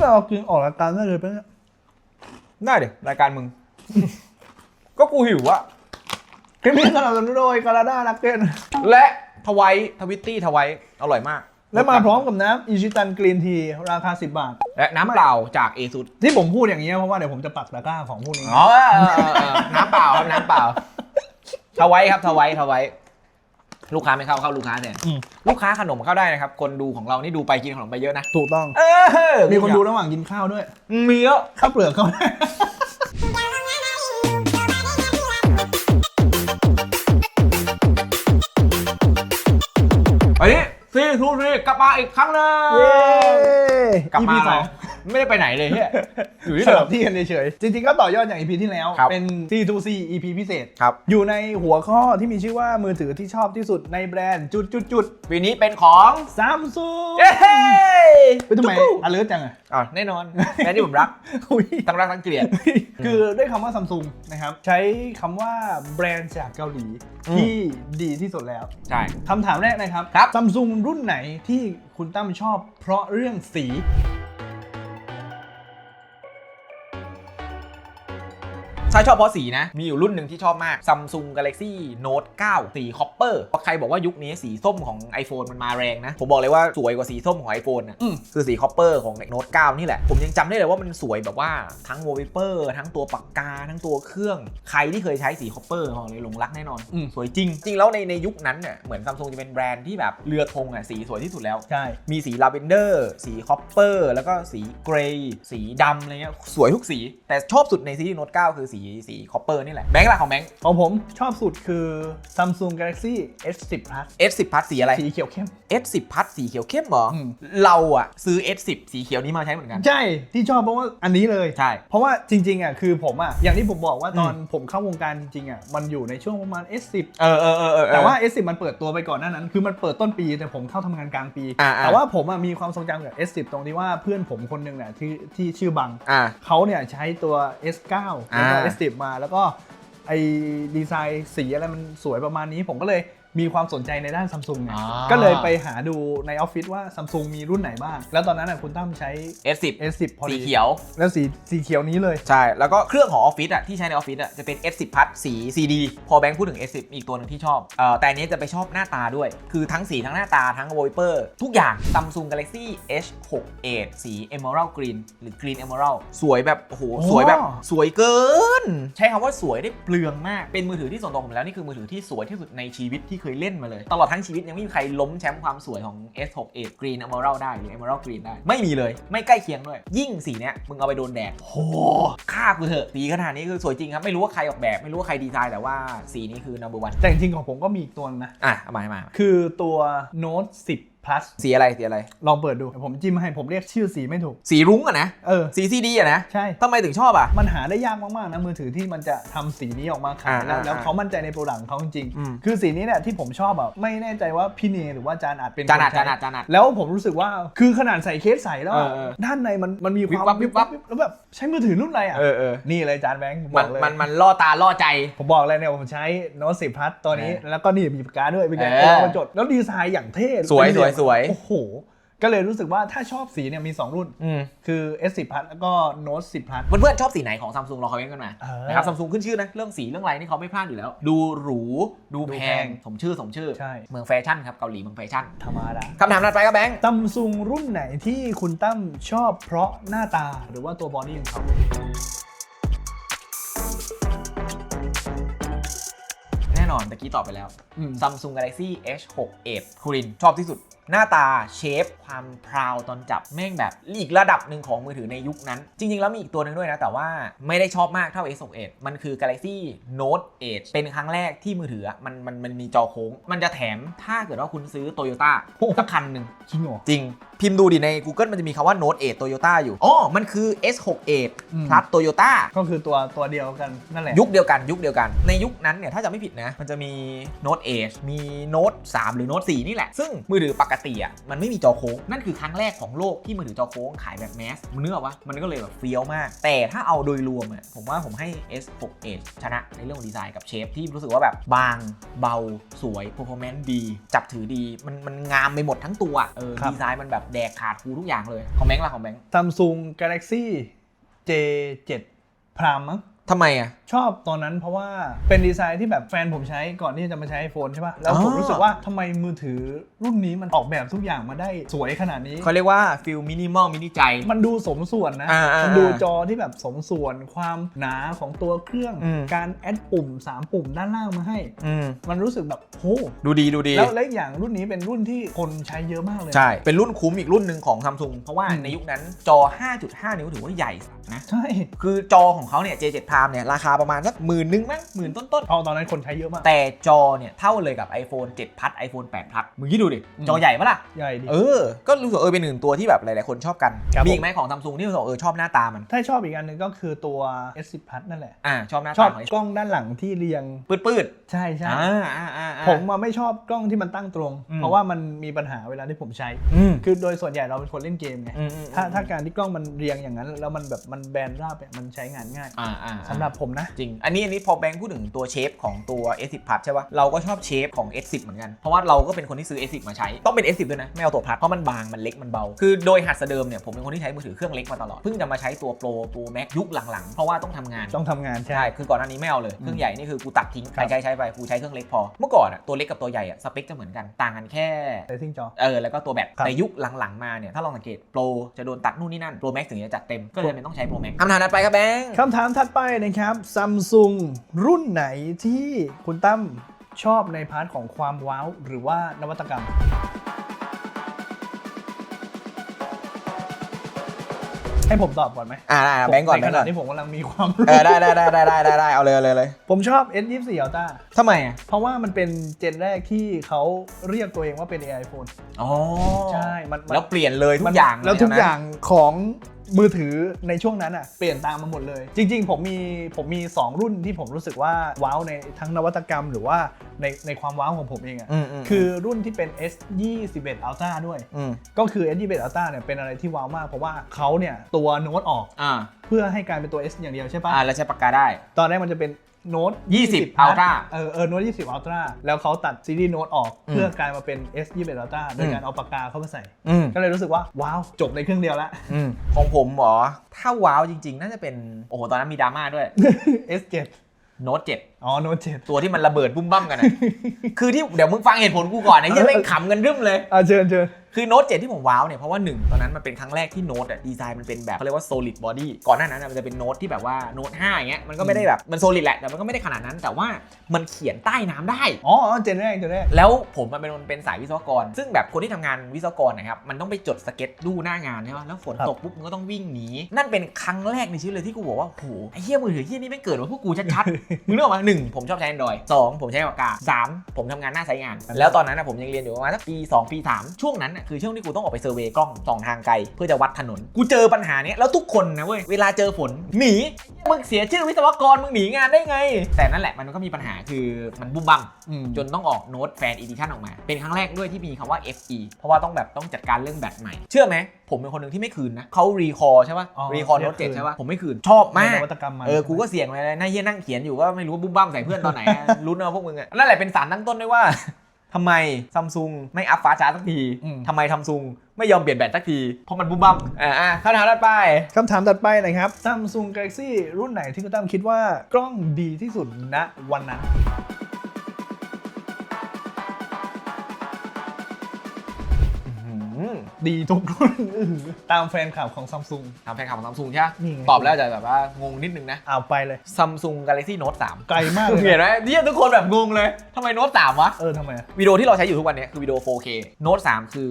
เรากินออกรายการได้เลยปะเนี่ยได้เดี๋ยรายการมึง ก็กูหิวอะคลิปนี้สนับสนุนโดยกาลาด้านักเก็ตและทวายทวิตตี้ทวายอร่อยมากและมาพร้อมกับน้ำอิชิตันกรีนทีราคา 10 บาท และน้ำเปล่าจากเอซุดที่ผมพูดอย่างนี้ยเพราะว่าเดี๋ยวผมจะปักตะกร้าของพวกนี้ อ๋อเออเออเออน้ำเปล่าครับน้ำเปล่าทวายครับทวายทวาย ลูกค้าไม่เข้าเข้าลูกค้าแทนอืม ลูกค้าขนมเข้าได้นะครับ คนดูของเรานี่ดูไปกินขนมไปเยอะนะถูกต้อง เออมีคนดูระหว่างกินข้าวด้วยมีเยอะข้าวเปลือกเขาได้เฮ้ยซีทูซีกลับมาอีกครั้งหนึงเย้กลับมา EP สเลอยง ไม่ได้ไปไหนเลยเฮียอยู่ที่สเดิลัม บที่กันเฉยๆจริงๆก็ต่อยอดจาก EP ที่แล้ว ครับเป็น C2C EP พิเศษ ครับ อยู่ในหัวข้อที่มีชื่อว่ามือถือที่ชอบที่สุดในแบรนด์จุดจุดจุดปีนี้เป็นของซัมซุงเย้เฮ้ยทำไมจุ๊กอเลิร์จังอะ อะแน่นอนแม่ที่ผมรักอุ๊ยทั้งรักทั้งเกลียด คือด้วยคำว่าซัมซุงนะครับ ใช้คำว่าแบรนด์จากเกาหลีอืม ที่ดีที่สุดแล้วใช่ คำถามแรกนะครับครับ ซัมซุงรุ่นไหนที่คุณตั้มชอบเพราะเรื่องสี ใช่ชอบเพราะสีนะ มีอยู่รุ่นหนึ่งที่ชอบมาก Samsung Galaxy Note 9 สีคอปเปอร์ใครบอกว่ายุคนี้สีส้มของ iPhone มันมาแรงนะ ผมบอกเลยว่าสวยกว่าสีส้มของ iPhone นะอืมคือสีคอปเปอร์ของ Note 9 นี่แหละ ผมยังจำได้เลยว่ามันสวยแบบว่าทั้ง wallpaper ทั้งตัวปากกา ทั้งตัวเครื่อง ใครที่เคยใช้สีคอปเปอร์บอกเลยหลงรักแน่นอนอืมสวยจริง จริงแล้วในในยุคนั้นเนี่ยเหมือนซัมซุงจะเป็นแบรนด์ที่แบบเรือธงอะสีสวยที่สุดแล้วใช่มีสีลาเวนเดอร์สีคอปเปอร์แล้วก็สีเกรย์สีดำอะไรเงี้ยสวยทุกสี แต่ชอบสุดในซีรีส์โน้ต9คือสีสีคอปเปอร์นี่แหละแบงค์ละของแบงค์ของผมชอบสุดคือ Samsung Galaxy S10 Plus S10 พัดสีอะไร สีเขียวเข้ม S10 พัดสีเขียวเข้มเหรออม เราอะซื้อ S10 สีเขียวนี้มาใช้เหมือนกัน ใช่ที่ชอบเพราะว่าอันนี้เลย ใช่ เพราะว่าจริงๆอะคือผมอะอย่างที่ผมบอกว่าตอนผมเข้าวงการจริงๆอะมันอยู่ในช่วงประมาณ S10 เออเออเออเออ แต่ว่า S10 มันเปิดตัวไปก่อนหน้านั้น คือมันเปิดต้นปีแต่ผมเข้าทำงานกลางปี อ่าๆ แต่ว่าผมอะมีความทรงจำกับ S10 ตรงที่ว่าเพื่อนผมคนหนึ่งเนี่ยที่ที่ชื่อบัง อ่า เขาเนี่ยใช้ตัว S9 แล้วก็ อ่าสติฟมา แล้วก็ไอดีไซน์สีอะไรมันสวยประมาณนี้ ผมก็เลย มีความสนใจในด้านซัมซุงเนี่ยอ่า ก็เลยไปหาดูในออฟฟิศว่าซัมซุงมีรุ่นไหนบ้าง แล้วตอนนั้นอะคุณตั้มใช้ S10 S10 พอสีดีเขียว แล้วสีสีเขียวนี้เลย ใช่ แล้วก็เครื่องของออฟฟิศอะที่ใช้ในออฟฟิศอะจะเป็น S10 พัดสี CD พอแบงค์พูดถึง S10 มีอีกตัวหนึ่งที่ชอบเอ่อแต่อันนี้จะไปชอบหน้าตาด้วย คือทั้งสีทั้งหน้าตาทั้ง wallpaper ทุกอย่าง Samsung Galaxy H68 สี Emerald Green หรือ Green Emerald สวยแบบ โอ้โหอ๋อสวยแบบสวยเกิน ใช้คำว่าสวยได้เปลืองมาก เป็นมือถือที่ส่วนตัวผมแล้ว นี่คือมือถือที่สวยที่สุดในชีวิตที่เคยเล่นมาเลย ตลอดทั้งชีวิตยังไม่มีใครล้มแชมป์ความสวยของ S68 Green Emerald ได้หรือ Emerald Green ได้ ไม่มีเลย ไม่ใกล้เคียงด้วย ยิ่งสีเนี้ยมึงเอาไปโดนแดดโหฆ่ากูเถอะสีขนาดนี้คือสวยจริงครับ ไม่รู้ว่าใครออกแบบ ไม่รู้ว่าใครดีไซน์แต่ว่าสีนี้คือ number one แต่จริงๆของผมก็มีอีกตัวนึงนะ อะเอามาเอามา คือตัว Note 10 Plus สีอะไรสีอะไร ลองเปิดดูผมจิ้มให้ผมเรียกชื่อสีไม่ถูก สีรุ้งอะนะ เออ สีซีดีอะนะใช่ ทำไมถึงชอบอะมันหาได้ยากมาก ๆ นะ มือถือที่มันจะทำสีนี้ออกมาขายอ่าแล้วอ่าแล้วเขามั่นใจในโปรดักต์ของเขาจริงอืมๆคือสีนี้เนี่ยที่ผมชอบแบบไม่แน่ใจว่าพี่เนหรือว่าจานอัดเป็นจานอัดคใช้จานอัดจานอัด แล้วผมรู้สึกว่าคือขนาดใส่เคสใส่แล้วอะเออเออด้านในมันมันมีความวิบวับวิบวับ แล้วแบบใช้มือถือรุ่นอะไรอะ เออเออนี่เลยจานแบงค์ผมบมัอนกเลยมันมันล่อตาล่อใจ ผมบอกเลยเนี่ยผมใช้โน้ตสิบพัทตัวนี้ เออแล้วก็นี่มีปากกาด้วยเป็นไงเออเอามาจดแล้วดีไซน์อย่างเท่สวยเป็นเหลี่สวยสวยโอ้โห ก็เลยรู้สึกว่าถ้าชอบสีเนี่ยมี 2 รุ่น อืมคือ S10 พัทแล้วก็โน้ต10พัทเพื่อนๆชอบสีไหนของซัมซุงลองคอมเมนต์กันมาเออนะครับซัมซุงขึ้นชื่อนะเรื่องสีเรื่องอะไรนี่เขาไม่พลาดอยู่แล้ว ดูหรูดูดูแพแพงงสมชื่อสมชื่อ ใช่ เมืองแฟชั่นครับเกาหลีเมืองแฟชั่นธรรมดาคำถามถัดไปครับแบงค์ ซัมซุงรุ่นไหนที่คุณตั้มชอบเพราะหน้าตาหรือว่าตัวบอดี้ของเขา น่นอนตะกี้ตอบไปแล้วอืม Samsung Galaxy H68 คูรินชอบที่สุด หน้าตาเชฟ ความพราวตอนจับแม่งแบบอีกระดับหนึ่งของมือถือในยุคนั้น จริง ๆ แล้วมีอีกตัวหนึ่งด้วยนะ แต่ว่าไม่ได้ชอบมากเท่า S68 มันคือ Galaxy Note 8เป็นครั้งแรกที่มือถืออะมันมันมันมีจอโค้ง มันจะแถมถ้าเกิดว่าคุณซื้อ Toyota สักคันหนึ่งจริงเหรอจริง พิมพ์ดูดิใน Google มันจะมีคำว่า Note 8 Toyota อยู่อ๋อมันคือ S68 อืม plus Toyota ก็คือตัวตัวเดียวกันนั่นแหละยุคเดียวกันยุคเดียวกันในยุคนั้นเนี่ยถ้าจะไม่ผิดนะมันจะมี Note 8มี Note 3หรือ Note 4นี่แหละ ซึ่งมือถือปกติอะมันไม่มีจอโค้ง นั่นคือครั้งแรกของโลกที่มือถือจอโค้งขายแบบแมสมึงนึกออกปะมันก็เลยแบบเฟี้ยวมาก แต่ถ้าเอาโดยรวมอะผมว่าผมให้ S6 Edge ชนะในเรื่องของดีไซน์กับเชฟที่รู้สึกว่าแบบบางเบาสวย performance ดี จับถือดี มันมันงามไปหมดทั้งตัวเออครับดีไซน์มันแบบแดกขาดกูทุกอย่างเลยของแบงค์ล่ะของแบงค์ Samsung Galaxy J7 Prime มั้ง ทำไมอะ ชอบตอนนั้นเพราะว่าเป็นดีไซน์ที่แบบแฟนผมใช้ก่อนที่จะมาใช้ iPhone ใช่ป่ะ แล้วผมอ๋อ รู้สึกว่าทำไมมือถือรุ่นนี้มันออกแบบทุกอย่างมาได้สวยขนาดนี้ เขาเรียกว่าฟิลมินิมอลมินิใจ มันดูสมส่วนนะ อ่าอ่ามันดูจอที่แบบสมส่วนความหนาของตัวเครื่อง อืม การแอดปุ่ม 3 ปุ่มด้านล่างมาให้ อืมมันรู้สึกแบบโหดูดีดูดี แล้วและอีกอย่างรุ่นนี้เป็นรุ่นที่คนใช้เยอะมากเลย ใช่ เป็นรุ่นคุ้มอีกรุ่นหนึ่งของซัมซุงเพราะว่าอืม ในยุคนั้นจอ 5.5 นิ้วถือว่าใหญ่นะ ใช่ คือจอของเขาเนี่ย J7 Prime เนี่ยราคาประมาณสักหมื่นนึงมั้งหมื่นต้นเอาตอนนั้นคนใช้เยอะมาก ๆ แต่จอเนี่ยเท่าเลยกับ iPhone 7 พัด iPhone 8 พัดมึงคิดดูดิอืมจอใหญ่ปะล่ะ ใหญ่ดี เออ ก็รู้สึกเออเป็นหนึ่งตัวที่แบบหลาย ๆ คนชอบกัน ครับ มีผมอีกไหมของซัมซุงที่รู้สึกเออชอบหน้าตามัน ถ้าชอบอีกอันหนึ่งก็คือตัว S10 Plus นั่นแหละ อ่าชอบหน้าชอตาบของกล้องด้านหลังที่เรียง ปืดปืดใช่ๆ ใช่อ่าอ่าอ่าอ่า ผมมาไม่ชอบกล้องที่มันตั้งตรง อืม เพราะว่ามันมีปัญหาเวลาที่ผมใช้ อืมคือโดยส่วนใหญ่เราเป็นคนเล่นเกมไง อืมอืมถ้าถ้าการที่กล้องมันเรียงอย่างนั้น แล้วมันแบบมันแบนราบเนี่ยมันใช้งานง่าย อ่าอ่าสำหรับผมนะ จริง อันนี้อันนี้พอแบงค์พูดถึงตัวเชฟของตัว S10 Plus ใช่ปะเราก็ชอบเชฟของ S10 เหมือนกัน เพราะว่าเราก็เป็นคนที่ซื้อ S10 มาใช้ ต้องเป็น S10 ด้วยนะ ไม่เอาตัว Plus เพราะมันบาง มันเล็ก มันเบา คือโดยหัดเดิมเนี่ย ผมเป็นคนที่ใช้มือถือเครื่องเล็กมาตลอด เพิ่งจะมาใช้ตัว Pro ตัว Max ยุคหลังๆ เพราะว่าต้องทำงาน ต้องทำงานใช่ใช่ คือก่อนหน้านี้ไม่เอาเลย เครื่องใหญ่นี่คือกูตัดทิ้งใครใช้ใช้ไป กูใช้เครื่องเล็กพอ เมื่อก่อนอะตัวเล็กกับตัวใหญ่อะสเปคจะเหมือนกัน ต่างกันแค่แต่ซิ่งจอ เออ แล้วก็ตัวแบตครับแต่ยุคหลังๆมาเนี่ยถ้าลองสังเกต Pro จะโดนตัดนู่นนี่นั่น Pro Max ถึงจะจัดเต็มก็เลยจำเป็นต้องใช้ Pro Max คำถามถัดไปครับแบงค์คำถามถัดไปนะครับซัมซุงรุ่นไหนที่คุณตั้มชอบในพาร์ทของความว้าว หรือว่านวัตกรรม ให้ผมตอบก่อนไหมอ่าได้ๆแบงก์ก่อนในแบขงก์ณะก่อนที่ผมกำลังมีความรู้เออได้ได้ได้ได้ได้ได้ได้เอาเลยเอาเลยเอาเลยผมชอบ S24 Ultra ทำไมอะเพราะว่ามันเป็นเจนแรกที่เขาเรียกตัวเองว่าเป็น AI phone อ๋อใช่มันมัน แล้วเปลี่ยนเลยทุกอย่างแล้วเยทุกนะอย่างของ มือถือในช่วงนั้นอะเปลี่ยนตามมาหมดเลย จริง ๆ ผมมีผมมี 2 รุ่นที่ผมรู้สึกว่าว้าวในทั้งนวัตกรรมหรือว่าในในความว้าวของผมเองอะอืมอืมคือรุ่นที่เป็น S21 Ultra ด้วยอืมก็คือ S21 Ultra เนี่ยเป็นอะไรที่ว้าวมาก เพราะว่าเขาเนี่ยตัวโน้ตออกอ่าเพื่อให้กลายเป็นตัว S อย่างเดียวใช่ปะอ่าแล้วใช้ปากกาได้ ตอนแรกมันจะเป็น โน้ต20 Ultra เออเออโน้ต20 Ultra แล้วเขาตัดซีรีส์โน้ตออกอืมเพื่อกลายมาเป็น S21 Ultra โดยการเอาปากกาเข้ามาใส่อืมก็เลยรู้สึกว่า ว้าว จบในเครื่องเดียวละอืมของผมเหรอ ถ้าว้าวจริง ๆ น่าจะเป็น โอ้โห ตอนนั้นมีดราม่าด้วย S7 โน้ต7อ๋อโน้ต7ตัวที่มันระเบิดบุ้มบ้ามกันอะ คือที่เดี๋ยวมึงฟังเหตุผลกูก่อนไอ้เหี้ยแม่งขำกันรึมเลย อะเชิญเชิญ คือโน้ต7ที่ผมว้าวเนี่ยเพราะว่าหนึ่งตอนนั้นมันเป็นครั้งแรกที่โน้ตอะดีไซน์มันเป็นแบบเขาเรียกว่า solid body ก่อนหน้านั้นอะมันจะเป็นโน้ตที่แบบว่าโน้ต5อย่างเงี้ยมันก็ไม่ได้แบบมัน solid แหละแต่มันก็ไม่ได้ขนาดนั้น แต่ว่ามันเขียนใต้น้ำได้ อ๋ออ๋อเจนแรกเจนแรก แล้วผมมันเป็นคนเป็นสายวิศวกร ซึ่งแบบคนที่ทำงานวิศวกรนะครับ มันต้องไปจดสเก็ตดูหน้างานใช่ไหมแล้วฝนครับตกปุ๊บมันก็ต้องวิ่งหนี นั่นเป็นครั้งแรกในชีวิตเลยที่กูบอกว่าโหไอ้เหี้ยมือถือเหี้ยนี่ไม่งเกิดมาพวกกูชัดๆมึงนึกออกมาหนึ่งผมชอบใช้ Android สองผมใช้ปากกาสามผมทำงานหน้าใช้งาน แล้วตอนนั้นนะผมยังเรียนอยู่ประมาณสักปี 2 ปี 3 ช่วงนั้นน่ะคือช่วงที่กูต้องออกไปเซอร์เวย์กล้องสองทางไกล เพื่อจะวัดถนน กูเจอปัญหาเนี้ยแล้วทุกคนนะเว้ยเวลาเจอฝนหนี มึงเสียชื่อวิศวกรมึงหนีงานได้ไง แต่นั่นแหละมันก็มีปัญหาคือมันบุ้มบั่มอืมจนต้องออกโน้ตแฟนอีดิชันออกมา เป็นครั้งแรกด้วยที่มีคำว่า FE เพราะว่าต้องแบบต้องจัดการเรื่องแบตใหม่ เชื่อไหมผมเป็นคนหนึ่งที่ไม่คืนนะเขารีคอร์ใช่ป่ะอ๋อรีคอร์เรียโน้กตเจ็ดคืนใช่ป่ะผมไม่คืนชอบมากนวัตกรรมมันเออกูก็เสี่ยงเลยนะเฮียนั่งเขียนอยู่ก็ไม่รู้ว่าบุ้มบ้ามใส่เพื่อนตอนไหนอะลุ้นเอาพวกมึงอะนั่นแหละเป็นสารตั้งต้นด้วยว่า ทำไมซัมซุงไม่อัพฟ้าชาร์จสักทีอืมทำไมซัมซุงไม่ยอมเปลี่ยนแบตสักที เพราะมันบุ้มบ้ามอ่าอ่าคำถามถัดไปคำถามถัดไปนะครับ Samsung Galaxy รุ่นไหนที่คุณตั้มคิดว่ากล้องดีที่สุดณวันนั้น ดีทุกรุ่นอื้อหือตามแฟนคลับของ Samsung ทำแฟนคลับของซัมซุงใช่ไหมนี่ไง ตอบแล้วจะแบบว่างงนิดนึงนะเอาไปเลย ซัมซุง Galaxy Note 3ไกลมากเลยเห็นนะไหมเนี่ยทุกคนแบบงงเลยทำไมโน้ต3วะ เออทำไมอะวิดีโอที่เราใช้อยู่ทุกวันเนี้คือวิดีโอ 4K Note 3คือ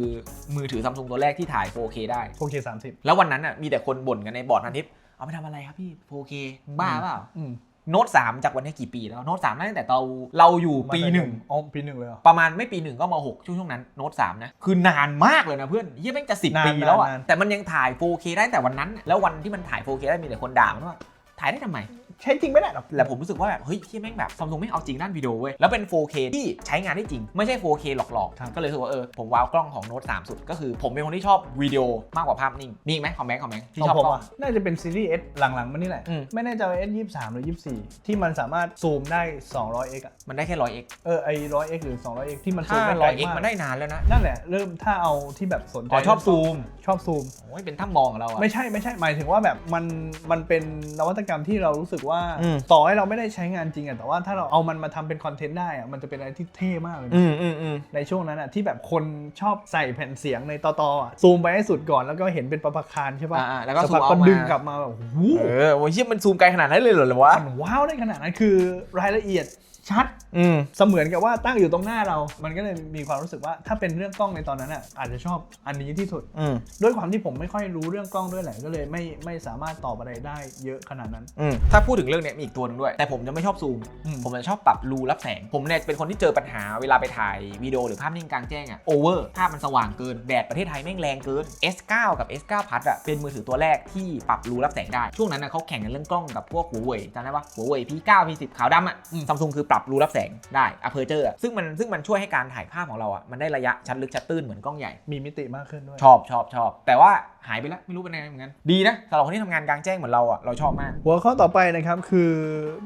มือถือซัมซุงตัวแรกที่ถ่าย 4K ได้ โอเคสามสิบแล้ววันนั้นน่ะมีแต่คนบ่นกันในบอร์ดพันทิปเอาไปทำอะไรครับพี่ 4K มึงบ้าเปล่า อืม โน้ต3จากวันนี้กี่ปีแล้วโน้ต3ตั้งแต่เราเราอยู่ปีหนึ่งอ๋อปีหนึ่งเลยเหรอประมาณไม่ปีหนึ่งก็มาหกช่วงช่วงนั้นโน้ต3นะคือนานมากเลยนะเพื่อนเฮียแม่งจะ10นานปีแล้วอะนาน แต่มันยังถ่าย 4K ได้แต่วันนั้นน่ะแล้ววันที่มันถ่าย 4K ได้มีแต่คนด่ามันว่าถ่ายได้ทำไม ใช้จริงไม่ได้หรอกแต่ผมรู้สึกว่าแบบเฮ้ยที่แม่งแบบซัมซุงไม่งเอาจริงด้านวิดีโอเว้ยแล้วเป็น 4K ที่ใช้งานได้จริง ไม่ใช่ 4K หลอกครับๆก็เลยรู้สึกว่าเออผมว้าวกล้องของโน้ต3สุด ก็คือผมเป็นคนที่ชอบวิดีโอมากกว่าภาพนิ่งมีอีกไหมคอมแบงค์คอมแบงค์ที่ของชอบผมกล้อง อะน่าจะเป็นซีรีส์ S หลังๆมันนี่แหละ อืม ไม่แน่ใจว่า S 23 หรือ 24 ที่มันสามารถซูมได้ 200x อะ มันได้แค่ 100x เออไอ้ 100x หรือ 200x ที่มันซูถ้า มได้ไกล 100x มากมันได้นานแล้วนะนั่นแหละ เริ่มถ้าเอาที่แบบสนใจอ๋อชอบซูมชอบซูม โอ้ยเป็นถ้ามองของเราอะ ไม่ใช่ไม่ใช่หมายถึงว่าแบบมันมันเป็นนวัตกรรมที่เรารู้สึกว่าอืมต่อให้เราไม่ได้ใช้งานจริงอะแต่ว่าถ้าเราเอามันมาทำเป็นคอนเทนต์ได้อะมันจะเป็นอะไรที่เท่มากเลยนะอืมอืมอืมในช่วงนั้นอะที่แบบคนชอบใส่แผ่นเสียงในต่อๆอะซูมไปให้สุดก่อนแล้วก็เห็นเป็นประภาคารใช่ปะอ่าๆแล้วก็สัซูพัมกเอาก็มาดึงกลับมาแบบโอ้โหเออโอ้ยเชี่ยมันซูมไกลขนาดนั้นเลยเหรอหรือวะมันว้าวได้ขนาดนั้นคือรายละเอียด ชัดอืมเสมือนกับว่าตั้งอยู่ตรงหน้าเรา มันก็เลยมีความรู้สึกว่าถ้าเป็นเรื่องกล้องในตอนนั้นอะอาจจะชอบอันนี้ที่สุดอืมด้วยความที่ผมไม่ค่อยรู้เรื่องกล้องด้วยแหละก็เลยไม่ไม่สามารถตอบอะไรได้เยอะขนาดนั้นอืมถ้าพูดถึงเรื่องเนี้ยมีอีกตัวหนึงด้วย แต่ผมจะไม่ชอบซูมอืมผมจะชอบปรับรูรับแสง ผมเนี่ยเป็นคนที่เจอปัญหาเวลาไปถ่ายวิดีโอหรือภาพนิ่งกลางแจ้งอะโอเวอร์ภาพมันสว่างเกินแดดประเทศไทยแม่งแรงเกิน S9 กับ S9 Plus อะเป็นมือถือตัวแรกที่ปรับรูรับแสงได้ช่วงนั้นนะเขาแข่งกันเรื่องกล้องกับพวกหัวเว่ยจำได้ปะหัวเว่ย P9 P10 ขาวดำอะอืมซัมซุงคือปรับรูรับแสงได้อ p e r t u r e ซึ่งมันซึ่งมันช่วยให้การถ่ายภาพของเราอะมันได้ระยะชัดลึกชัดตื้นเหมือนกล้องใหญ่ มีมิติมากขึ้นด้วย ชอบชอบชอบแต่ว่าหายไปแล้วไม่รู้เป็นยังไงเหมือนกันดีนะสำหรับคนที่ทำงานกลางแจ้งเหมือนเราอะเราชอบมาก หัวข้อต่อไปนะครับคือ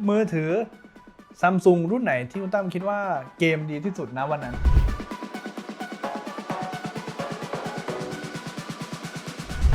มือถือซัมซุงรุ่นไหนที่คุณตั้มคิดว่าเกมดีที่สุดนะวันนั้น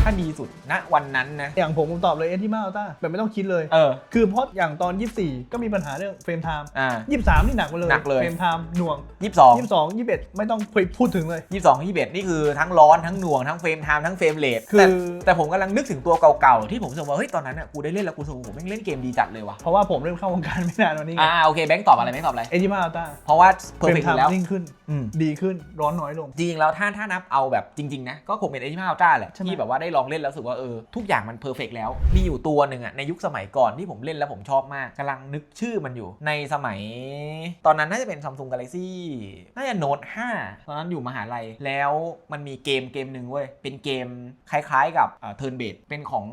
ถ้าดีสุดณวันนั้นนะ อย่างผมผมตอบเลยเอที่มาอัลต้าแบบไม่ต้องคิดเลย เออ คือเพราะอย่างตอน 24 ก็มีปัญหาเรื่องเฟรมไทม์อ่า23นี่หนักไปเลยหนักเลย เฟรมไทม์หน่วงยี่สิบสอง22 21ไม่ต้องไปพูดถึงเลย ยี่สิบสองยี่สิบเอ็ดนี่คือทั้งร้อนทั้งหน่วงทั้งเฟรมไทม์ทั้งเฟรมเรทคือ แต่แต่ผมกำลังนึกถึงตัวเก่าๆ ที่ผมรู้สึกว่าเฮ้ยตอนนั้นอะกูได้เล่นแล้วกูรู้สึกว่าผมแม่งเล่นเกมดีจัดเลยว่ะเพราะว่าผมเริ่มเข้าวงการไม่นานวันนี้ไงอ่าโอเคแบงค์ตอบอะไรแบงค์ตอบอะไร เอที่มาอัลต้าเพราะว่าเพเฟอร์รเฟมกไทต์ม์แล้วนิ่งขึ้น อืมดีขึ้นร้อนน้อยลง จริงๆแล้วถ้าถ้านับเอาแบบจริงๆนะก็คงเป็น A25 Ultra แหละใช่ไหม ที่แบบว่าได้ลองเล่นแล้วรู้สึกว่าเออทุกอย่างมันเพอร์เฟกแล้ว มีอยู่ตัวหนึ่งอะในยุคสมัยก่อนที่ผมเล่นแล้วผมชอบมากกำลังนึกชื่อมันอยู่ ในสมัย ตอนนั้นน่าจะเป็นซัมซุงกาแล็กซี่น่าจะ Note 5ตอนนั้นอยู่มหาลัยแล้วมันมีเกมเกมหนึ่งเว้ยเป็นเกมคล้ายๆ กับเทิร์นเบดเป็นของ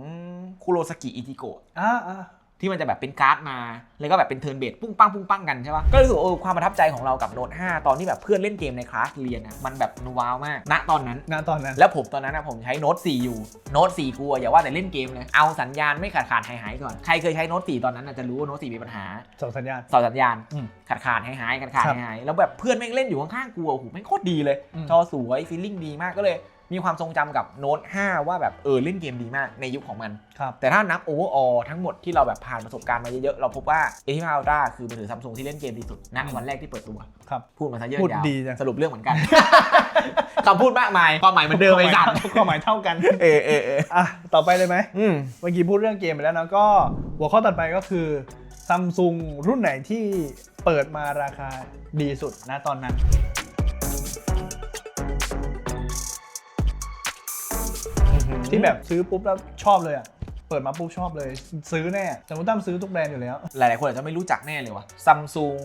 คุโรสกิอิจิโกะอ่าอ่า ที่มันจะแบบเป็นการ์ดมา แล้วก็แบบเป็นเทิร์นเบดปุ้งปังปุ้งปังกันใช่ปะก็รู้สึกว่าเออความประทับใจของเรากับโน้ต5ตอนที่แบบเพื่อนเล่นเกมในคลาสเรียนอะมันแบบว้าวมากณตอนนั้น ณตอนนั้นแล้วผมตอนนั้นนะผมใช้โน้ต4อยู่โน้ต4กูอะอย่าว่าแต่เล่นเกมเลยเอาสัญญาณไม่ขาดขาดหายหายๆก่อนใครเคยใช้โน้ต4ตอนนั้นนะจะรู้ว่าโน้ต4มีปัญหาส่งสัญญาณต่อสัญญาณอืมขาดขาดหายหายๆขาดขาดครับหายหายๆแล้วแบบเพื่อนแม่งเล่นอยู่ข้างๆกูอะโอ้โหแม่งโคตรดีเลยอืมจอสวยฟีลลิ่งดีมากก็เลย มีความทรงจำกับโน้ต5 ว่าแบบเออเล่นเกมดีมากในยุคของมัน ครับแต่ถ้านับโอเวอร์ออทั้งหมดที่เราแบบผ่านประสบการณ์มาเยอะๆ เราพบว่า A15 Ultra คือมือถือซัมซุงที่เล่นเกมดีสุดณอืมวันแรกที่เปิดตัว ครับ พูดมาซะเยอะพูดยาวดีจัง สรุปเรื่องเหมือนกัน คำพูดมากมายความหมายเหมือนเดิมไปสั่นความหมายเท่ากันเออเออเอออะต่อไปเลยไหมอืมเมื่อกี้พูดเรื่องเกมไปแล้วนะก็หัวข้อต่อไปก็คือซัมซุงรุ่นไหนที่เปิดมาราคาดีสุดนะตอนนั้น ที่แบบซื้อปุ๊บแล้วชอบเลยอะเปิดมาปุ๊บชอบเลย ซื้อแน่แต่คุณตั้มซื้อทุกแบรนด์อยู่แล้ว หลาย ๆ คนอาจจะไม่รู้จักแน่เลยว่ะซัมซุง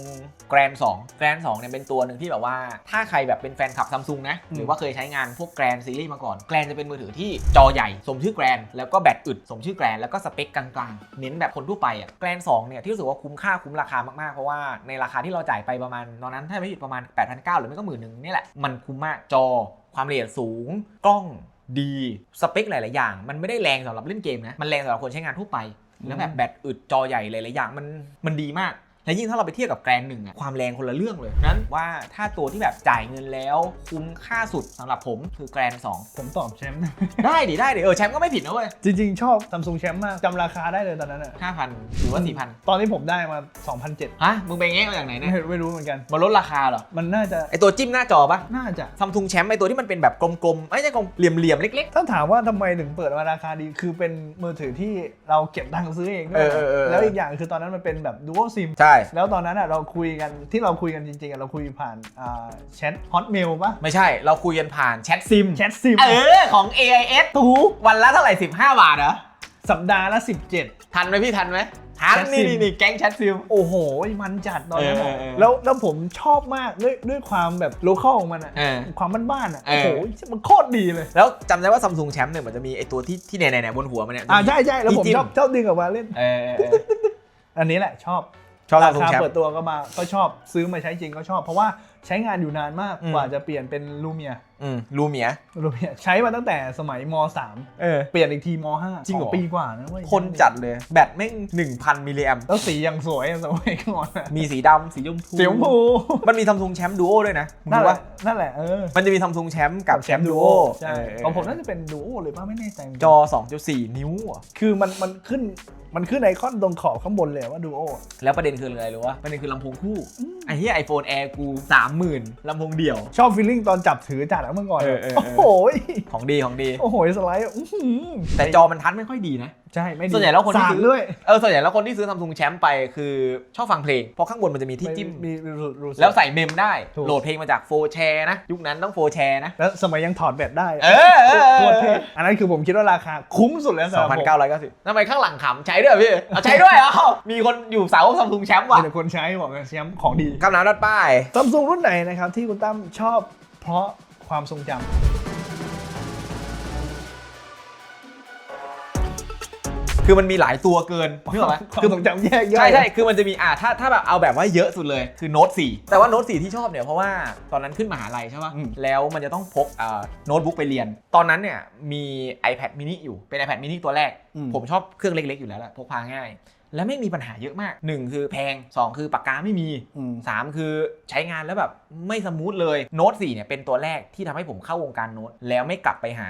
แกรน2แกรน2เนี่ยเป็นตัวหนึ่งที่แบบว่า ถ้าใครแบบเป็นแฟนคลับซัมซุงนะ อืม หรือว่าเคยใช้งานพวกแกรนซีรีส์มาก่อน แกรนจะเป็นมือถือที่จอใหญ่ สมชื่อแกรนแล้วก็แบตอึด สมชื่อแกรนแล้วก็สเปคกลาง ๆ เน้นแบบคนทั่วไปอะแกรน2เนี่ยที่รู้สึกว่าคุ้มค่าคุ้มราคามาก ๆ เพราะว่าในราคาที่เราจ่ายไปประมาณตอนนั้นถ้าไม่ผิดประมาณ8,900หรือไม่ก็หมื่นหนึ่งนี่แหละมันคุ้มมากจอความละเอียดสูงกล้อง ดีสเปคหลาย ๆ อย่าง มันไม่ได้แรงสำหรับเล่นเกมนะ มันแรงสำหรับคนใช้งานทั่วไป แล้วแบบแบตอึดจอใหญ่หลาย ๆ อย่างมันมันดีมาก และยิ่งถ้าเราไปเทียบกับแกรนหนึ่งอะความแรงคนละเรื่องเลยนั้นว่าถ้าตัวที่แบบจ่ายเงินแล้ว คุ้มค่าสุดสำหรับผมคือแกรน2ผมตอบแชมป์ ได้ดิได้ดิเออแชมป์ก็ไม่ผิดนะเว้ยจริงๆ ชอบซัมซุงแชมป์มากจำราคาได้เลยตอนนั้นอะ5,000หรือว่า4,000ตอนที่ผมได้มา 2,007ฮะมึงไปแง่มาจากไหนเนี่ยไม่ไม่รู้เหมือนกันมาลดราคาเหรอมันน่าจะไอตัวจิ้มหน้าจอปะน่าจะซัมซุงแชมป์ไอตัวที่มันเป็นแบบกลมๆไม่ใช่กลมเหลี่ยมๆเล็กถ้าถามว่าทำไมถึงเปิดมาราคาดีคือเป็นมือถือที่เราเก็บตังค์ซื้อเองด้วยเออเออเออ แล้วอีกอย่างคือตอนนั้นมันเป็นแบบ dual sim ๆใช่แล้วตอนนั้นอะเราคุยกันที่เราคุยกันจริงๆอะเราคุยผ่านอ่าแชทฮอตเมลปะไม่ใช่ เราคุยกันผ่านแชทซิม แชทซิมเออ ของ AIS ถูกวันละเท่าไหร่ 15 บาทเหรอ สัปดาห์ละ 17 ทันไหมพี่ทันไหมทันแชทซินี่ม นี่นี่แก๊งแชทซิม โอ้โห มันจัดตอนนั้นอะเออเออเออแล้วแล้วผมชอบมากด้วยด้วยความแบบโลคอลของมันอะเออความบ้านๆอะเอโอ้อโหมันโคตรดีเลยแล้วจำได้ว่าซัมซุงแชมป์เนี่ยมันจะมีไอตัวที่ที่ไหนไหนๆบนหัวมันเนี่ยอ่าใช่ใช่แล้วผมจิ้มชอบชอบดึงออกมาเล่น เออเออเอออันนี้แหละชอบ ชอบรา Samsung คาเปิดตัวก็มาก็ชอบซื้อมาใช้จริงก็ชอบ เพราะว่าใช้งานอยู่นานมากอืมกว่าจะเปลี่ยนเป็นลูเมียอืมลูเมียลูเมียใช้มาตั้งแต่สมัยมเออ3เปลี่ยนอีกทีม 5 จริงเหรอสปีกว่านะเว้ยคนจัดเลยแบตแม่ง1,000 มิลลิแอมแล้วสีอย่างสวยอะสมัยก่อนอะมีสีดำสีชมพูสีชมพูมันมีซัมซุงแชมป์ดูโอด้วยนะมึงนั่นรู้แหว่าละนั่นแหละเออมันจะมีซัมซุงแชมป์กับแชมป์ดูโอใช่ของผมน่าจะเป็นดูโอเลยป่ะไม่แน่ใจเหมือนจกันอ2.4 นิ้วอะคือมันมันขึ้นมันขึ้นไอคอนตรงขอบข้างบนเลยว่าดูโอแล้วประเด็นคืออะไรรู้ว่าประเด็นคือลำโพงคู่ไอ้เหี้ยไอโฟนแอร์กู30,000ลำโพงเดี่ยว ชอบฟีลลิ่งตอนจับถือจัดแล้วเมื่อก่อนเออเออเออ โอ้โหของดีของดี โอ้โหสไลด์อื้อหือแต่จอมันทัชไม่ค่อยดีนะใช่ไม่ดีส่วนใหญ่แล้วคนที่สาดซื้อด้วยเออส่วนใหญ่แล้วคนที่ซื้อซัมซุงแชมป์ไปคือชอบฟังเพลง เพราะข้างบนมันจะมีที่จิ้ม มีมีรูรูแล้วใส่เมมได้ ถูก โหลดเพลงมาจากโฟแชร์นะ ยุคนั้นต้องโฟแชร์นะ แล้วสมัยยังถอดแบตได้เออเออเอโคตรอเท่อันนั้นคือผมคิดว่าราคาคุ้มสุดแล้วสำหรับผม2,990ทำไมข้างหลังขำใช้ด้วยเหรอพี่ เอาใช้ด้วยเหรอมีคนอยู่เสาซัมซุงแชมป์มีว่ะแต่คนใช้บอกว่าแชมป์ของดีคำน้ำรัดป้าย ซัมซุงรุ่นไหนนะครับที่คุณตั้มชอบเพราะความทรงจำ คือมันมีหลายตัวเกินนึกออกไหมความคือทรงจำแยกย่อย ใช่ใช่คือมันจะมีอ่าถ้าถ้าแบบเอาแบบว่าเยอะสุดเลยคือโน้ต4แต่ว่าโน้ต4ที่ชอบเนี่ยเพราะว่าตอนนั้นขึ้นมหาลัยใช่ป่ะแล้วมันจะต้องพกอ่าโน้ตบุ๊กไปเรียน ตอนนั้นเนี่ยมี iPad mini อยู่เป็น iPad mini ตัวแรก อืม ผมชอบเครื่องเล็กๆอยู่แล้วแหละพกพาง่าย และไม่มีปัญหาเยอะมาก 1 คือแพง 2 คือปากกาไม่มีอืม3คือใช้งานแล้วแบบไม่สมูทเลยโน้ต4เนี่ยเป็นตัวแรกที่ทำให้ผมเข้าวงการโน้ตแล้วไม่กลับไปหา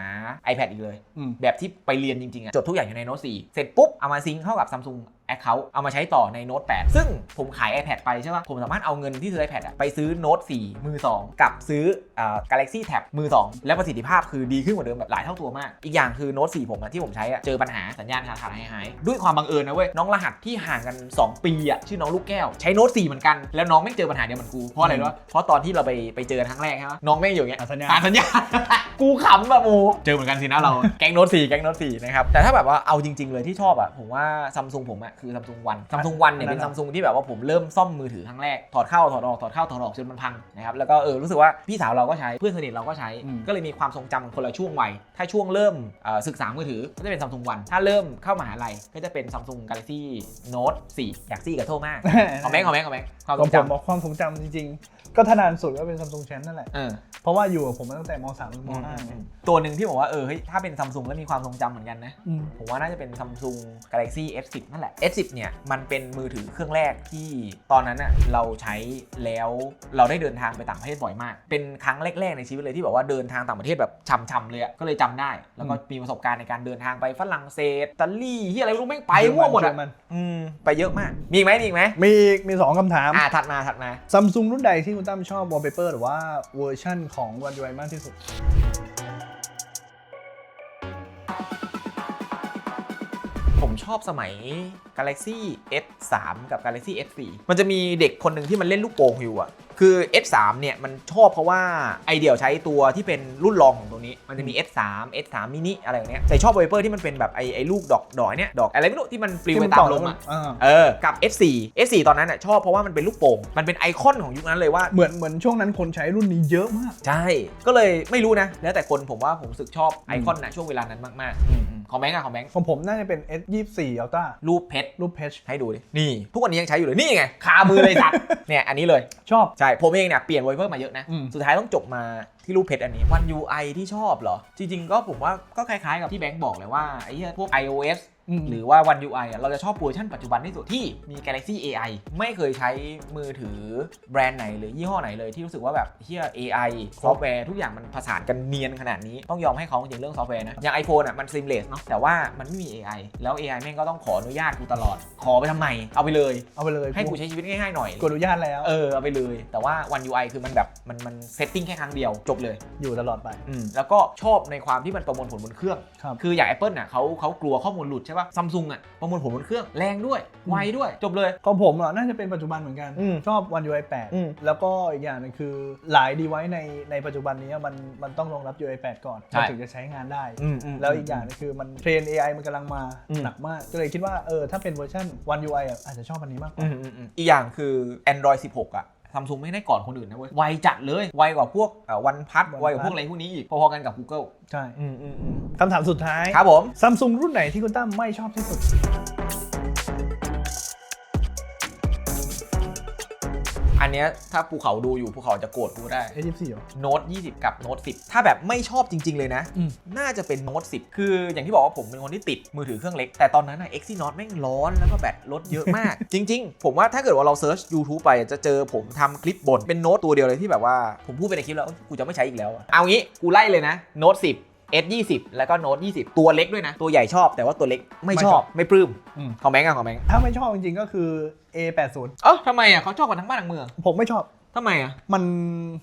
iPad อีกเลยอืมแบบที่ไปเรียนจริงๆอะจดทุกอย่างอยู่ในโน้ต4เสร็จปุ๊บเอามาซิงค์เข้ากับ Samsung Account เอามาใช้ต่อในโน้ต8ซึ่งผมขาย iPad ไปใช่ป่ะผมสามารถเอาเงินที่ซื้อ iPad อะไปซื้อโน้ต4มือ 2 กับซื้ออ่า Galaxy Tab มือ 2 และประสิทธิภาพคือดีขึ้นกว่าเดิมแบบหลายเท่าตัวมาก อีกอย่างคือโน้ต4ผมอะที่ผมใช้อะเจอปัญหาสัญญาณขาดขาดหายหายด้วยความบังเอิญนะเว้ยน้องรหัสที่ห่างกัน 2 ปีอะชื่อน้องลูกแก้ว ใช้โน้ต4เหมือนกัน แล้วน้องไม่เจอปัญหาเดียวเหมือนกูเพราะอะไรรู้ปะเพราะตอนที่เราไปไปเจอกันครั้งแรกใช่ปะน้องไม่งอยู่อย่างเงี้ยอะสัญญาณอ่านสัญญาณกูขำแบบโอ้เจอเหมือนกันสินะเราแก๊งโน้ตสี่แก๊งโน้ตสี่นะครับแต่ถ้าแบบว่าเอาจริง ๆ เลยที่ชอบอะผมว่าซัมซุงผมอะคือซัมซุงวันซัมซุงวันเนี่ยอันนั้เป็นนอะซัมซุงที่แบบว่าผมเริ่มซ่อมมือถือครั้งแรกถอดเข้าถอดออกถอดเข้าถอดออกจนมันพังนะครับแล้วก็เออรู้สึกว่าพี่สาวเราก็ใช้เพื่อนสนิทเราก็ใช้อืมก็เลยมีความทรงจำคนละช่วงวัยถ้าช่วงเริ่มเอ่อศึกษามือถือก็จะเป็นซัมซุงวันถ้าเริ่มเข้ามหาลัยก็จะเป็นซัมซุงกาแล็กซี่โน้ตสี่อยากซี่กับโทษมากคอมเมนต์คอมเมนต์คอมเมนต์ความขทอรงงผมจำบอกความทรงจำจริงๆ ก็ถ้านานสุดก็เป็นซัมซุงแชมป์นั่นแหละ เออ เพราะว่าอยู่กับผมมาตั้งแต่ม .3 ถึงม .5 ตัวหนึ่งที่บอกว่าเออเฮ้ยถ้าเป็นซัมซุงแล้วมีความทรงจำเหมือนกันนะ อืม ผมว่าน่าจะเป็น Samsung Galaxy S10 นั่นแหละ S10 เนี่ย มันเป็นมือถือเครื่องแรกที่ตอนนั้นน่ะเราใช้แล้วเราได้เดินทางไปต่างประเทศบ่อยมาก เป็นครั้งแรก ๆ ในชีวิตเลยที่แบบว่าเดินทางต่างประเทศแบบช่ำๆเลยอะก็เลยจำได้ แล้วก็มีประสบการณ์ในการเดินทางไปฝรั่งเศสอิตาลีที่อะไรไม่รู้แม่งไปมั่วหมดอะเยมัน อืมไปเยอะมาก มีอีกไหมมีอีกไหมมีอีกมีสองคำถามอ่าถัดมาถัดมา ซัมซุงรุ่นใดที่คุณตั้มชอบวอลเปเปอร์หรือว่าเวอร์ชั่นของวันดีไวมากที่สุดผมชอบสมัย Galaxy S3 กับ Galaxy S4 มันจะมีเด็กคนหนึ่งที่มันเล่นลูกโป่งอยู่อะ คือ S3 เนี่ยมันชอบเพราะว่าไอเดียใช้ตัวที่เป็นรุ่นรองของตัวนี้ มันจะมี S3 S3 mini อะไรอย่างเนี้ยแต่ชอบไวเปอร์ที่มันเป็นแบบไอไอลูกดอกดอกเนี่ยดอกอะไรไม่รู้ที่มันปลิวไปตามลมอะอ่าเออกับ S4 S4 ตอนนั้นอะชอบเพราะว่ามันเป็นลูกโป่งมันเป็นไอคอนของยุคนั้นเลยว่าเหมือนเหมือนช่วงนั้นคนใช้รุ่นนี้เยอะมาก ใช่ ก็เลยไม่รู้นะ แล้วแต่คนผมว่าผมรู้สึกชอบไอคอนนะช่วงเวลานั้นมากๆอืมอืมของแบงค์อะของแบงค์ของผมน่าจะเป็น S24 Ultra รูปเพชรรูปเพชให้ดูดินี่ ทุกวันนี้ยังใช้อยู่เลยนี่ไงคามือเลยสัตว์เนี่ยอันนี้เลยชอบใช่ผมเองเนี่ยเปลี่ยนไวเปอร์มาเยอะนะ อืม สุดท้ายต้องจบมาที่รูปเพชรอันนี้วัน UI ที่ชอบเหรอ จริงๆ ก็ผมว่าก็คล้ายๆกับที่แบงค์บอกเลยว่าไอ้เหี้ยพวก iOS ม หรือว่าวัน UI อะเราจะชอบเวอร์ชันปัจจุบันที่สุดที่มี Galaxy AI ไม่เคยใช้มือถือแบรนด์ไหนหรือยี่ห้อไหนเลยที่รู้สึกว่าแบบเฮีย AI ซอฟต์แวร์ทุกอย่างมันผสานกันเนียนขนาดนี้ต้องยอมให้เขาจริงๆเรื่องซอฟต์แวร์นะ อย่าง iPhone อะมัน seamless เนาะแต่ว่ามันไม่มี AI แล้ว AI แม่งก็ต้องขออนุญาตกูตลอด ขอไปทำไมเอาไปเลย เอาไปเลยให้กูใช้ชีวิตง่ายๆหน่อยกดอนุญาตแล้ว เออเอาไปเลย แต่ว่าวัน UI คือมันแบบมันมันเซตติ้งแค่ครั้งเดียวจบเลย อยู่ตลอดไป อืมแล้วก็ชอบในความที่มันประมวลผลบนเครื่อง ครับ คืออย่าง Apple น่ะเขาเขากลัวข้อมูลหลุดใช่ป่ะซัมซุงอะประมวลผลบนเครื่องแรงด้วยไวด้วยจบเลย ของผมเหรอ น่าจะเป็นปัจจุบันเหมือนกัน อืมชอบวัน UI อืม8 แล้วก็อีกอย่างหนึงคือหลายดีไวซ์ในในปัจจุบันนี้มันมันต้องรองรับ UI 8 ก่อนใช่ มันถึงจะใช้งานได้อืมอืมแล้วอีกอย่างหนึงคือมันเทรน AI มันกำลังมาอืม หนักมาก ก็เลยคิดว่าเออถ้าเป็นเวอร์ชัน One UI อะอาจจะชอบอันนี้มากกว่าอืมอืมอืมอีกอย่างคือ Android 16 อะ ซัมซุงไม่ได้ก่อนคนอื่นนะเว้ยไวจัดเลยไวกว่าพวกวันพัด OnePlus ไวกว่าพวกอะไรพวกนี้อีกพอๆกันกับ Google ใช่อืมอืมอืมคำถามสุดท้ายครับผมซัมซุงรุ่นไหนที่คุณตั้มไม่ชอบที่สุด เนี้ยถ้าภูเขาดูอยู่ภูเขาจะโกรธกูได้ A24 เหรอ โน้ต20 กับโน้ต10 ถ้าแบบไม่ชอบจริง ๆ เลยนะ อืม น่าจะเป็นโน้ต10 คืออย่างที่บอกว่าผมเป็นคนที่ติดมือถือเครื่องเล็ก แต่ตอนนั้นอะ Exynos แม่งร้อนแล้วก็แบตลดเยอะมาก จริง ๆ ผมว่าถ้าเกิดว่าเราเซิร์ช YouTube ไปจะเจอผมทำคลิปบนเป็นโน้ตตัวเดียวเลยที่แบบว่า ผมพูดไปในคลิปแล้วเอ้ยกูจะไม่ใช้อีกแล้วอะเอางี้กูไล่เลยนะโน้ต10 S 20 แล้วก็โน้ต20 ตัวเล็กด้วยนะ ตัวใหญ่ชอบแต่ว่าตัวเล็กไม่ชอบไม่ปลื้มอืม ของแบงก์อะของแบงก์ถ้าไม่ชอบจริงๆก็คือ A80 เอ้าทำไมอะเขาชอบกันทั้งบ้านทั้งเมืองผมไม่ชอบ ทำไมอะ มัน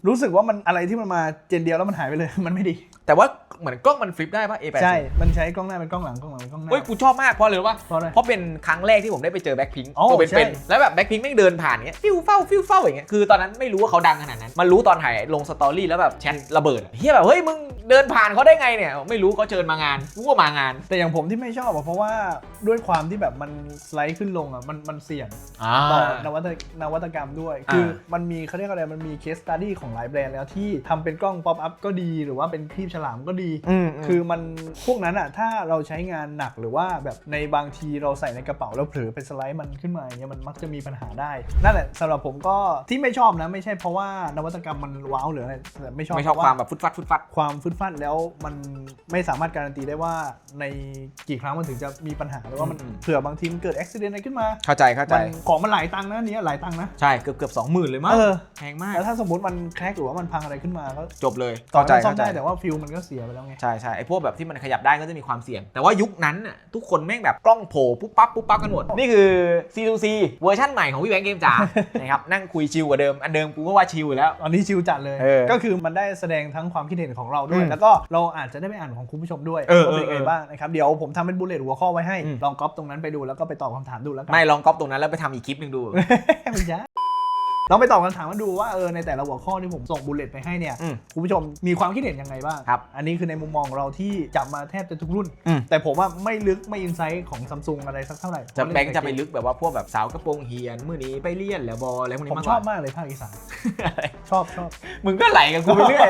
รู้สึกว่ามันอะไรที่มันมาเจนเดียวแล้วมันหายไปเลย มันไม่ดี แต่ว่าเหมือนกล้องมันฟลิปได้ปะ A80 ใช่ มันใช้กล้องหน้าเป็นกล้องหลังกล้องหลังเป็นกล้องหน้า เฮ้ยกูชอบมากเพราะเลยว่าเพราะอะไรเพราะเป็นครั้งแรกที่ผมได้ไปเจอแบ็คพิงอ๋อตัวใช่ เป็นๆแล้วแบบแบ็คพิงไม่งเดินผ่านเงี้ยฟิวเฝ้าฟิวเฝ้าอย่างเงี้ยคือตอนนั้นไม่รู้ว่าเขาดังขนาดนั้นมารู้ตอนถ่ายลงสตอรี่แล้วแบบแชทระเบิดอะเฮียแบบเฮ้ยมึงเดินผ่านเขาได้ไงเนี่ยไม่รู้เขาเชิญมางานกูก็มางานแต่อย่างผมที่ไม่ชอบอะเพราะว่าด้วยความที่แบบมันสไลด์ขึ้นลงอะมันมันเสี่ยงอ่า ต่อนวัตนวัตกรรมด้วย อ่า คือมันมีเขาเรียกอะไรมันมีเคสตัดดี้ของหลายแบรนด์แล้วที่ทำเป็นกล้องป๊อปอัพก็ดีหรือว่าเป็นครีบฉลามก็ดี อืมคือมันพวกนั้นอะถ้าเราใช้งานหนักหรือว่าแบบในบางทีเราใส่ในกระเป๋าแล้วเผลอไปสไลด์มันขึ้นมาอย่างเงี้ยมันมักจะมีปัญหาได้ นั่นแหละสำหรับผมก็ที่ไม่ชอบนะไม่ใช่เพราะว่านวัตกรรมมันว้าวหรืออะไรแต่ไม่ชอบไม่ชอบเพระความแบบฟุดฟัดฟุดฟัด ความฟึดฟัดแล้วมันไม่สามารถการันตีได้ว่าในกี่ครั้งมันถึงจะมีปัญหาหรือว่ามันอืมเผื่อบางทีมันเกิดอุบิเหตุอะไรขึ้นมาเข้าใจเข้าใจ มันของมันหลายตังค์นะอันเนี้ยหลายตังค์นะใช่เกือบเกือบสองหมื่นเลยมั้งเออแพงมากแล้วถ้าสมมติมันแครกหรือว่ามันพังอะไรขึ้นมาก็จบเลยต่อเข้าใจให้ซ่อมเข้าใจ ได้แต่ว่าฟิลมันก็เสียไปแล้วไง ใช่ใช่ไอพวกแบบที่มันขยับได้ก็จะมีความเสี่ยง แต่ว่ายุคนั้นน่ะทุกคนแม่งแบบกล้องโผล่ปุ๊บปั๊บปุ๊บปั๊บกันหมด นี่คือ C2C เวอร์ชันใหม่ของพี่แบงค์เกมจ๋า นะครับนั่งคุยชิลกว่าเดิมอันเดิมกูก็ว่าชิลอยู่แล้ว อันนี้ชิลจัดเลย เออก็คือมันได้แสดงทั้งความคิดเห็นของเราด้วย อืมแล้วก็เราอาจจะได้ไปอ่านของคุณผู้ชมด้วยเออว่าเป็นเออไงเออบ้างนะครับเดี๋ยวผมทำเป็นบูลเลตหัวข้อไว้ให้อืม ลองก๊อปตรงนั้นไปดูแล้วก็ไปตอบคำถามดูแล้วกัไม่ลองก๊อปตรงนั้นแล้วไปทำอีกคลิปหนึ่งดู ไม่ใช่ ลองไปตอบคำถามมาดูว่าเออในแต่ละหัวข้อที่ผมส่งบูลเลตไปให้เนี่ยอืมคุณผู้ชมมีความคิดเห็นยังไงบ้างครับอันนี้คือในมุมมองของเราที่จับมาแทบจะทุกรุ่น อืม แต่ผมว่าไม่ลึกไม่อินไซต์ของซัมซุงอะไรสักเท่าไหร่จะแบงค์จะไปลึกแบบว่าพวกแบบสาวกระโปรงเฮียน มื้อนี้ไปเลี่ยนแล้วบออะไรพวกนี้ผมมากชกอบว่ามากเลยภาคอีสานชอบชอบ มึงก็ไหลกับกูไปเรื่อย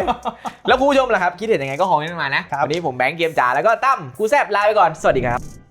แล้วคุณผู้ชมล่ะครับ คิดเห็นยังไงก็คอมเมนต์มานะ ครับ วันนี้ผมแบงค์เกมจ๋าแล้วก็ตั้มกูแซบลาไปก่อน สวัสดีครับ